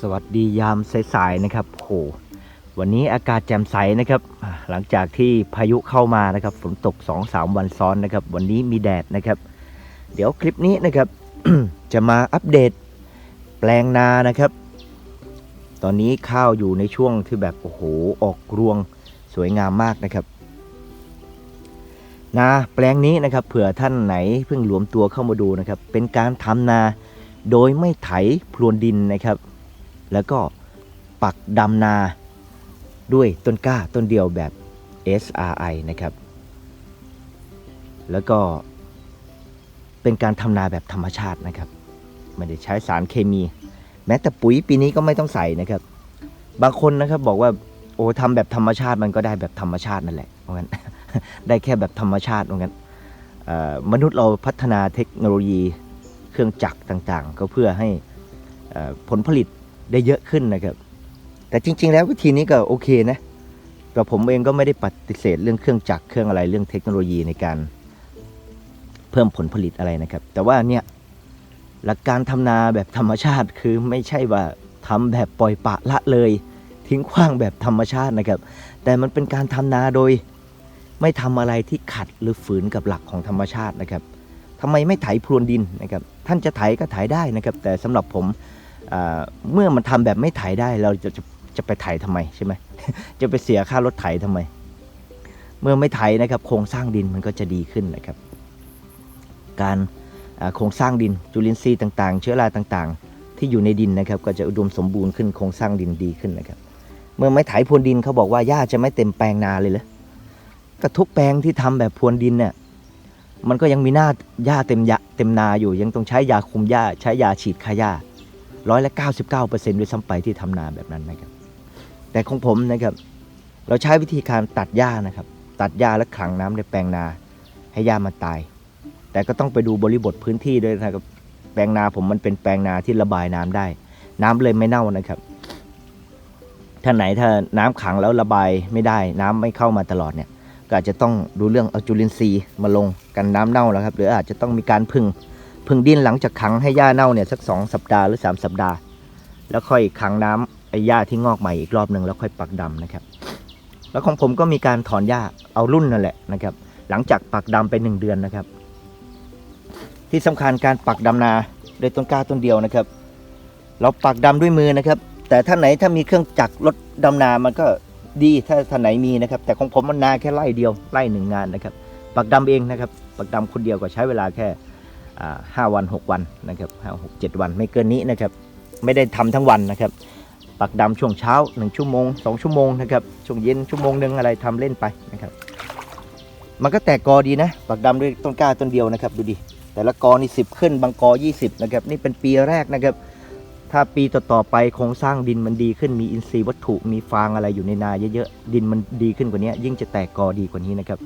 สวัสดียามสายๆนะครับโหวันนี้อากาศแจ่มใสนะครับ หลังจากที่พายุเข้ามานะครับ ฝนตก 2-3 วันซ้อนนะครับ วันนี้มีแดดนะครับ เดี๋ยวคลิปนี้นะครับ จะมาอัปเดตแปลงนานะครับ ตอนนี้ข้าวอยู่ในช่วงที่แบบโอ้โหออกรวงสวยงามมากนะครับนาแปลงนี้นะครับ เผื่อท่านไหนเพิ่งหลวมตัวเข้ามาดูนะครับ เป็นการทำนาโดยไม่ไถพรวนดินนะครับ แล้วก็ปักดำนาด้วยต้นกล้าต้นเดียวแบบ SRI นะครับ แล้วก็เป็นการทำนาแบบธรรมชาตินะครับ ไม่ได้ใช้สารเคมี แม้แต่ปุ๋ยปีนี้ก็ไม่ต้องใส่นะครับ บางคนนะครับบอกว่าโอ้ทำแบบธรรมชาติมันก็ได้แบบธรรมชาตินั่นแหละเพราะงั้นได้แค่แบบธรรมชาติเพราะงั้นมนุษย์เราพัฒนาเทคโนโลยีเครื่องจักรต่างๆ ก็เพื่อให้ผลผลิต ได้เยอะขึ้นนะครับ แต่จริง ๆ แล้ววิธีนี้ก็โอเคนะแต่ผมเองก็ไม่ได้ปฏิเสธเรื่องเครื่องจักรเครื่องอะไรเรื่องเทคโนโลยีในการเพิ่มผลผลิตอะไรนะครับ แต่ว่าเนี่ยหลักการทำนาแบบธรรมชาติคือไม่ใช่ว่าทำแบบปล่อยปละละเลย ทิ้งขว้างแบบธรรมชาตินะครับ แต่มันเป็นการทำนาโดยไม่ทำอะไรที่ขัดหรือฝืนกับหลักของธรรมชาตินะครับทำไมไม่ไถพรวนดินนะครับ ท่านจะไถก็ไถได้นะครับ แต่สำหรับผม เมื่อมันทำแบบไม่ไถได้เราจะจะจะไปไถทำไมใช่ไหมจะไปเสียค่ารถไถทำไม เมื่อไม่ไถนะครับ โครงสร้างดินมันก็จะดีขึ้นนะครับ การโครงสร้างดินจุลินทรีย์ต่าง ๆ เชื้อราต่างๆ ที่อยู่ในดินนะครับ ก็จะอุดมสมบูรณ์ขึ้นโครงสร้างดินดีขึ้นนะครับ เมื่อไม่ไถพรวนดินเขาบอกว่าหญ้าจะไม่เต็มแปลงนาเลยเหรอก็ทุกแปลงที่ทำแบบพรวนดินเนี่ยมันก็ยังมีหน้าหญ้าเต็มยะเต็มนาอยู่ยังต้องใช้ยาคุมหญ้าใช้ยาฉีดฆ่าหญ้า ร้อยละ99%ด้วยซ้ำไปที่ทำนาแบบนั้นนะครับ แต่ของผมนะครับ เราใช้วิธีการตัดหญ้านะครับ ตัดหญ้าและขังน้ำในแปลงนาให้หญ้ามันตาย แต่ก็ต้องไปดูบริบทพื้นที่ด้วยนะครับ แปลงนาผมมันเป็นแปลงนาที่ระบายน้ำได้ น้ำเลยไม่เน่านะครับถ้าไหนถ้าน้ำขังแล้วระบายไม่ได้ น้ำไม่เข้ามาตลอดเนี่ย ก็อาจจะต้องดูเรื่องเอาจุลินทรีย์มาลงกันน้ำเน่าแล้วครับ หรืออาจจะต้องมีการพึ่ง พึ่งดิ้นหลังจากขังให้หญ้าเน่าเนี่ยสักสองสัปดาห์หรือสามสัปดาห์ แล้วค่อยขังน้ำไอ้หญ้าที่งอกใหม่อีกรอบหนึ่งแล้วค่อยปักดำนะครับ แล้วของผมก็มีการถอนหญ้าเอารุ่นนั่นแหละนะครับ หลังจากปักดำไปหนึ่งเดือนนะครับ ที่สำคัญการปักดำนาโดยต้นกล้าต้นเดียวนะครับ เราปักดำด้วยมือนะครับ แต่ถ้าไหนถ้ามีเครื่องจักรรถดำนามันก็ดีถ้าท่านไหนมีนะครับ แต่ของผมมันนาแค่ไร่เดียวไร่หนึ่งงานนะครับ ปักดำเองนะครับ ปักดำคนเดียวก็ใช้เวลาแค่ ห้าวันหกวันนะครับห้าหกเจ็ดวันไม่เกินนี้นะครับ ไม่ได้ทำทั้งวันนะครับ ปักดำช่วงเช้าหนึ่งชั่วโมงสองชั่วโมงนะครับช่วงเย็นชั่วโมงหนึ่งอะไรทำเล่นไปนะครับ มันก็แตกกอดีนะ ปักดำด้วยต้นกล้าต้นเดียวนะครับ ดูดิแต่ละกอนี่สิบขึ้นบางกอยี่สิบนะครับนี่เป็นปีแรกนะครับ ถ้าปีต่อๆไปโครงสร้างดินมันดีขึ้นมีอินทรีย์วัตถุมีฟางอะไรอยู่ในนาเยอะๆดินมันดีขึ้นกว่านี้ยิ่งจะแตกกอดีกว่านี้นะครับ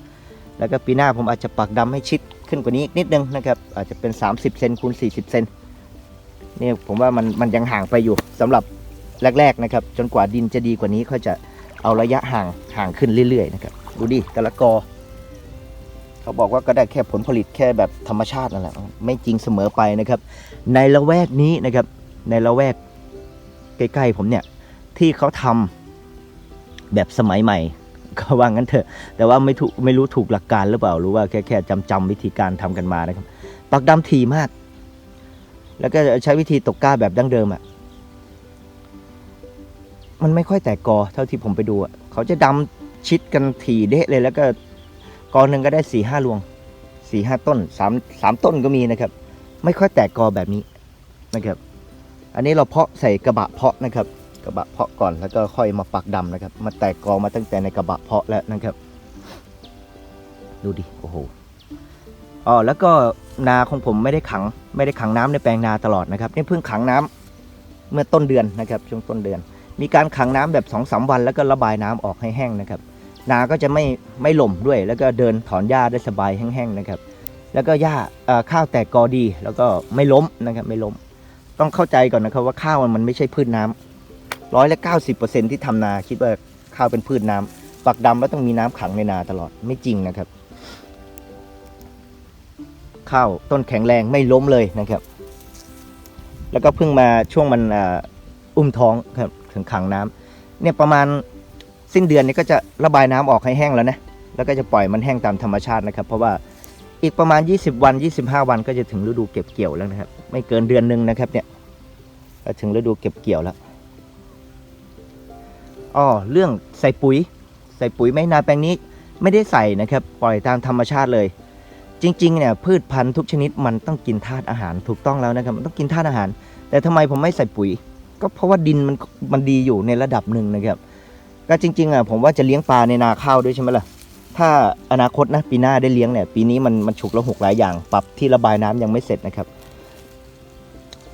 แล้วก็ปีหน้าผมอาจจะปักดำให้ชิดขึ้นกว่านี้อีกนิดนึงนะครับ อาจจะเป็น 30เซนคูณ40เซนนี่ผมว่ามันมันยังห่างไปอยู่สำหรับแรก ๆนะครับ จนกว่าดินจะดีกว่านี้เขาจะเอาระยะห่างห่างขึ้นเรื่อยๆนะครับดูดิแต่ละกอ เขาบอกว่าก็ได้แค่ผลผลิตแค่แบบธรรมชาตินั่นแหละไม่จริงเสมอไปนะครับ ในละแวกนี้นะครับ ในละแวกใกล้ๆผมเนี่ยที่เขาทำแบบสมัยใหม่ ก็ว่างั้นเถอะ แต่ว่าไม่ถูกไม่รู้ถูกหลักการหรือเปล่ารือว่าแค่แค่จำจำวิธีการทำกันมานะครับ ปักดำทีมาก แล้วก็ใช้วิธีตกกล้าแบบดั้งเดิมอะ่ะมันไม่ค่อยแตกกอเท่าที่ผมไปดูอะ่ะเขาจะดำชิดกันถี่เดะเลย แล้วก็กอหนึ่งก็ได้สี่ห้ารวงสี่ห้าต้นสามสามต้นก็มีนะครับ ไม่ค่อยแตกกอแบบนี้นะครับ อันนี้เราเพาะใส่กระบะเพาะนะครับ กระบะเพาะก่อนแล้วก็ค่อยมาปักดำนะครับ มาแตกกอมาตั้งแต่ในกระบะเพาะแล้วนะครับ ดูดิโอ้โหอ๋อแล้วก็นาของผมไม่ได้ขัง ไม่ได้ขังน้ำในแปลงนาตลอดนะครับนี่เพิ่งขังน้ำเมื่อต้นเดือนนะครับ ช่วงต้นเดือน มีการขังน้ำแบบ2อสวัน แล้วก็ระบายน้ำออกให้แห้งนะครับ นาก็จะไม่ไม่หล่มด้วย แล้วก็เดินถอนหญ้าได้สบายแห้งๆนะครับ แล้วก็หญ้าข้าวแตกกอดี แล้วก็ไม่ล้มนะครับ ไม่ล้ม ต้องเข้าใจก่อนนะครับว่าข้าวมันไม่ใช่พืชน้ำ ร้อยละเก้าสิบเปอร์เซ็นที่ทำนาคิดว่าข้าวเป็นพืชน้ำปักดำแล้วต้องมีน้ำขังในนาตลอดไม่จริงนะครับ ข้าวต้นแข็งแรงไม่ล้มเลยนะครับ แล้วก็เพิ่งมาช่วงมันอุ้มท้องครับถึงขังน้ำเนี่ยประมาณสิ้นเดือนนี้ก็จะระบายน้ำออกให้แห้งแล้วนะแล้วก็จะปล่อยมันแห้งตามธรรมชาตินะครับ เพราะว่าอีกประมาณ 20 วัน 25 วันก็จะถึงฤดูเก็บเกี่ยวแล้วนะครับ ไม่เกินเดือนหนึ่งนะครับเนี่ยถึงฤดูเก็บเกี่ยวแล้ว อ๋อเรื่องใส่ปุ๋ย ใส่ปุ๋ยไม่นาแปลงนี้ไม่ได้ใส่นะครับ ปล่อยตามธรรมชาติเลย จริงๆเนี่ยพืชพันธุ์ทุกชนิดมันต้องกินธาตุอาหารถูกต้องแล้วนะครับมันต้องกินธาตุอาหาร แต่ทำไมผมไม่ใส่ปุ๋ย ก็เพราะว่าดินมันมันดีอยู่ในระดับหนึ่งนะครับ ก็จริงๆอะผมว่าจะเลี้ยงปลาในนาข้าวด้วยใช่ไหมล่ะถ้าอนาคตนะปีหน้าได้เลี้ยงเนี่ยปีนี้มันมันฉุกละหกหลายอย่าง ปรับที่ระบายน้ำยังไม่เสร็จนะครับ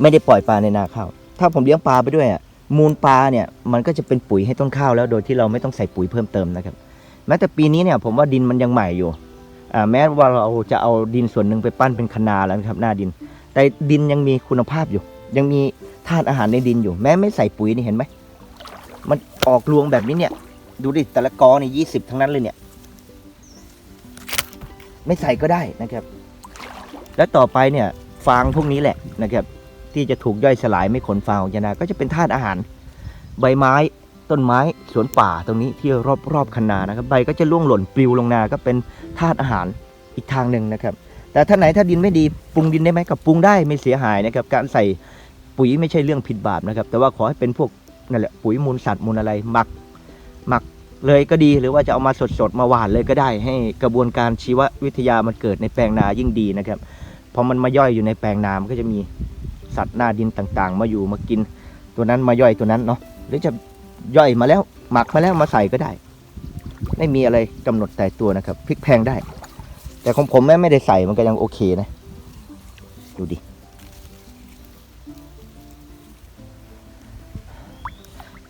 ไม่ได้ปล่อยปลาในนาข้าวถ้าผมเลี้ยงปลาไปด้วยอะ มูลปลาเนี่ยมันก็จะเป็นปุ๋ยให้ต้นข้าวแล้วโดยที่เราไม่ต้องใส่ปุ๋ยเพิ่มเติมนะครับ แม้แต่ปีนี้เนี่ยผมว่าดินมันยังใหม่อยู่แม้ว่าเราจะเอาดินส่วนหนึ่งไปปั้นเป็นคนาแล้วนะครับหน้าดิน แต่ดินยังมีคุณภาพอยู่ ยังมีธาตุอาหารในดินอยู่ แม้ไม่ใส่ปุ๋ยนี่เห็นไหมมันออกรวงแบบนี้เนี่ย ดูดิแต่ละกอนี่ยี่สิบทั้งนั้นเลยเนี่ย ไม่ใส่ก็ได้นะครับ แล้วต่อไปเนี่ยฟางพวกนี้แหละนะครับ ที่จะถูกย่อยสลายไม่ขนฟางออกจากนาก็จะเป็นธาตุอาหาร ใบไม้ต้นไม้สวนป่าตรงนี้ที่รอบรอบคันนานะครับ ใบก็จะร่วงหล่นปลิวลงนาก็เป็นธาตุอาหารอีกทางหนึ่งนะครับ แต่ถ้าไหนถ้าดินไม่ดีปรุงดินได้ไหมกับปรุงได้ไม่เสียหายนะครับ การใส่ปุ๋ยไม่ใช่เรื่องผิดบาปนะครับ แต่ว่าขอให้เป็นพวกนั่นแหละปุ๋ยมูลสัตว์มูลอะไรหมักหมักเลยก็ดีหรือว่าจะเอามาสดๆมาหวานเลยก็ได้ ให้กระบวนการชีววิทยามันเกิดในแปลงนายิ่งดีนะครับพอมันมาย่อยอยู่ในแปลงนามันก็จะมี สัตว์หน้าดินต่างๆ มาอยู่มากินตัวนั้นมาย่อยตัวนั้นเนาะหรือจะย่อยมาแล้วหมักมาแล้วมาใส่ก็ได้ ไม่มีอะไรกำหนดแต่ตัวนะครับพลิกแพงได้ แต่ของผมแม่ไม่ได้ใส่มันก็ยังโอเคนะ ดูดิ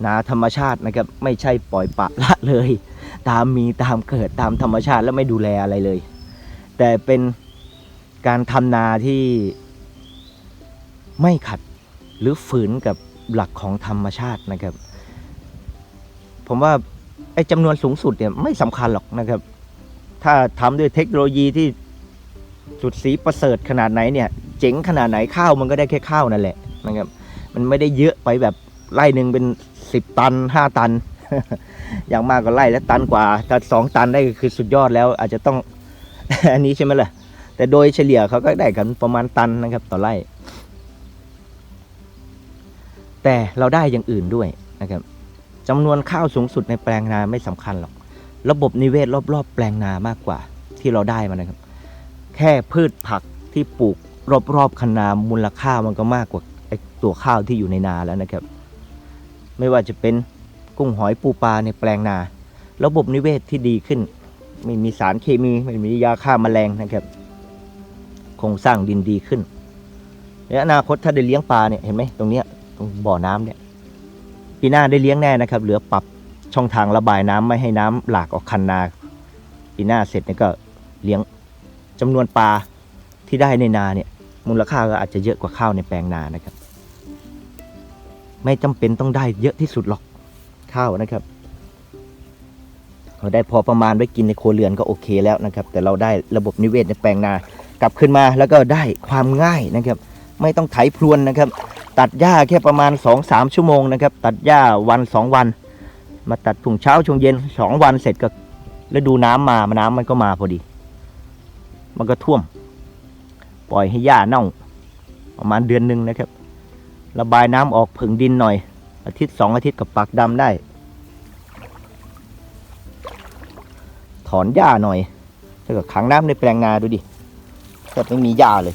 นาธรรมชาตินะครับไม่ใช่ปล่อยปะละเลย ตามมีตามเกิดตามธรรมชาติแล้วไม่ดูแลอะไรเลย แต่เป็นการทำนาที่ ไม่ขัดหรือฝืนกับหลักของธรรมชาตินะครับ ผมว่าไอ้จำนวนสูงสุดเนี่ยไม่สำคัญหรอกนะครับ ถ้าทำด้วยเทคโนโลยีที่สุดสีประเสริฐขนาดไหนเนี่ย เจ๋งขนาดไหนข้าวมันก็ได้แค่ข้าวนั่นแหละนะครับ มันไม่ได้เยอะไปแบบไร่หนึ่งเป็นสิบตันห้าตัน อย่างมากก็ไร่และตันกว่าถ้าสองตันได้คือสุดยอดแล้ว อาจจะต้องอันนี้ใช่ไหมล่ะแต่โดยเฉลี่ยเขาก็ได้กันประมาณตันนะครับต่อไร่ แต่เราได้อย่างอื่นด้วยนะครับจำนวนข้าวสูงสุดในแปลงนาไม่สำคัญหรอก ระบบนิเวศรอบ ๆ แปลงนามากกว่าที่เราได้มานะครับ แค่พืชผักที่ปลูกรอบๆคันนามูลค่ามันก็มากกว่าไอตัวข้าวที่อยู่ในนาแล้วนะครับ ไม่ว่าจะเป็นกุ้งหอยปูปลาในแปลงนา ระบบนิเวศที่ดีขึ้น ไม่มีสารเคมีไม่มียาฆ่าแมลงนะครับโครงสร้างดินดีขึ้นในอนาคตถ้าได้เลี้ยงปลาเนี่ยเห็นไหมตรงเนี้ย ตรงบ่อน้ำเนี่ยปีหน้าได้เลี้ยงแน่นะครับ เหลือปรับช่องทางระบายน้ำไม่ให้น้ำหลากออกคันนาปีหน้าเสร็จเนี่ยก็เลี้ยงจำนวนปลาที่ได้ในนาเนี่ยมูลค่าก็อาจจะเยอะกว่าข้าวในแปลงนานะครับ ไม่จำเป็นต้องได้เยอะที่สุดหรอกข้าวนะครับ เราได้พอประมาณไว้กินในโคเรือนก็โอเคแล้วนะครับ แต่เราได้ระบบนิเวศในแปลงนากลับขึ้นมาแล้วก็ได้ความง่ายนะครับ ไม่ต้องไถพรวนนะครับ ตัดหญ้าแค่ประมาณ 2-3 ชั่วโมงนะครับ ตัดหญ้าวันสองวัน มาตัดถุงเช้าช่วงเย็นสองวันเสร็จก็แล้วดูน้ำมาน้ำมันก็มาพอดี มันก็ท่วม ปล่อยให้หญ้าเน่า ประมาณเดือนหนึ่งนะครับ ระบายน้ำออกผึ่งดินหน่อย อาทิตย์สองอาทิตย์กับปักดำได้ ถอนหญ้าหน่อยแล้วก็ขังน้ำในแปลงนาดูดิแทบไม่มีหญ้าเลย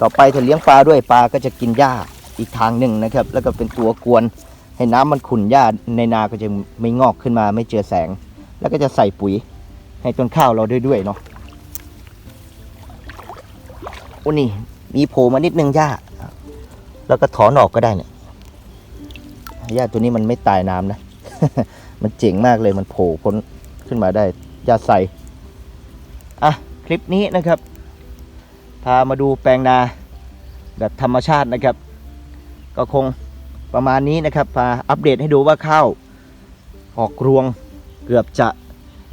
ต่อไปถ้าเลี้ยงปลาด้วยปลาก็จะกินหญ้าอีกทางหนึ่งนะครับ แล้วก็เป็นตัวกวนให้น้ำมันขุ่นหญ้าในนาก็จะไม่งอกขึ้นมาไม่เจอแสง แล้วก็จะใส่ปุ๋ยให้ต้นข้าวเราด้วยด้วยเนาะโอ้นี่มีโผล่มานิดนึงหญ้า แล้วก็ถอนออกก็ได้เนี่ยหญ้าตัวนี้มันไม่ตายน้ำนะ มันเจ๋งมากเลยมันโผล่พ้นขึ้นมาได้หญ้าใส่อะคลิปนี้นะครับ พามาดูแปลงนาแบบธรรมชาตินะครับ ก็คงประมาณนี้นะครับมาอัปเดตให้ดูว่าข้าวออกรวงเกือบจะ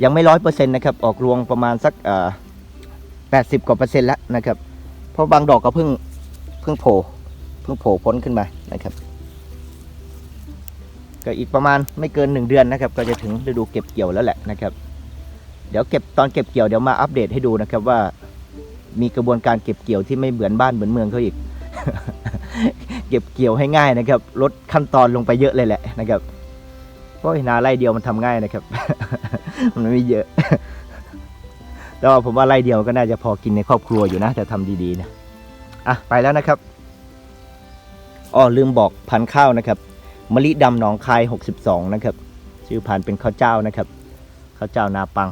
ยังไม่ร้อยเปอร์เซ็นต์นะครับ ออกรวงประมาณสักแปดสิบกว่าเปอร์เซ็นต์แล้วนะครับ เพราะบางดอกก็เพิ่งเพิ่งโผล่เพิ่งโผล่พ้นขึ้นมานะครับ ก็อีกประมาณไม่เกินหนึ่งเดือนนะครับ ก็จะถึงฤดูเก็บเกี่ยวแล้วแหละนะครับ เดี๋ยวเก็บตอนเก็บเกี่ยวเดี๋ยวมาอัปเดตให้ดูนะครับว่า มีกระบวนการเก็บเกี่ยวที่ไม่เหมือนบ้านเหมือนเมืองเขาอีก เก็บเกี่ยวให้ง่ายนะครับ ลดขั้นตอนลงไปเยอะเลยแหละนะครับเพราะนาไร่เดียวมันทำง่ายนะครับ มันไม่เยอะแต่ว่าผมว่าไร่เดียวก็น่าจะพอกินในครอบครัวอยู่นะแต่ทำดีๆนะอะไปแล้วนะครับอ๋อลืมบอกพันข้าวนะครับมะลิดำหนองคาย 62 นะครับ ชื่อพันเป็นข้าวเจ้านะครับ ข้าวเจ้านาปัง